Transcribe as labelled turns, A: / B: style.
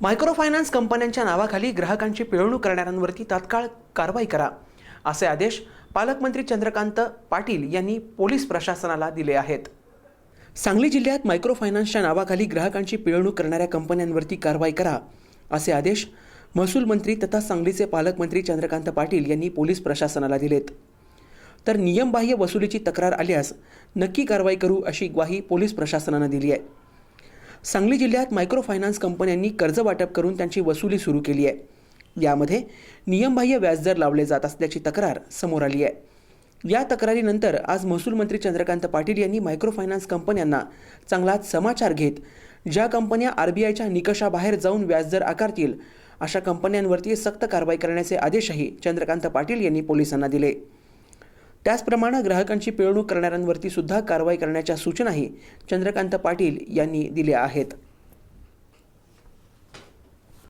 A: Micro finance कंपन्यांच्या नावाखाली ग्राहकांची पिळवणूक करणाऱ्यांवरती तात्काळ कारवाई करा असे आदेश पालकमंत्री चंद्रकांत पाटील यांनी पोलीस प्रशासनाला दिले आहेत. सांगली जिल्ह्यात मायक्रो फायनान्सच्या नावाखाली ग्राहकांची पिळवणूक करणाऱ्या कंपन्यांवरती कारवाई करा असे आदेश महसूल मंत्री तथा सांगलीचे पालकमंत्री चंद्रकांत पाटील यांनी पोलीस प्रशासनाला दिलेत. तर नियमबाह्य वसुलीची तक्रार आल्यास नक्की कारवाई करू अशी ग्वाही पोलीस प्रशासनानं दिली आहे. सांगली जिल्ह्यात मायक्रो फायनान्स कंपन्यांनी कर्ज वाटप करून त्यांची वसुली सुरू केली आहे. यामध्ये नियमबाह्य व्याजदर लावले जात असल्याची तक्रार समोर आली आहे. या तक्रारीनंतर आज महसूल मंत्री चंद्रकांत पाटील यांनी मायक्रो फायनान्स कंपन्यांना चांगलाच समाचार घेत ज्या कंपन्या आर बी आयच्या निकषाबाहेर जाऊन व्याजदर आकारतील अशा कंपन्यांवरती सक्त कारवाई करण्याचे आदेशही चंद्रकांत पाटील यांनी पोलिसांना दिले. त्याचप्रमाणे ग्राहकांची पिळवणूक करणाऱ्यांवरती सुद्धा कारवाई करण्याच्या सूचनाही चंद्रकांत पाटील यांनी दिल्या आहेत.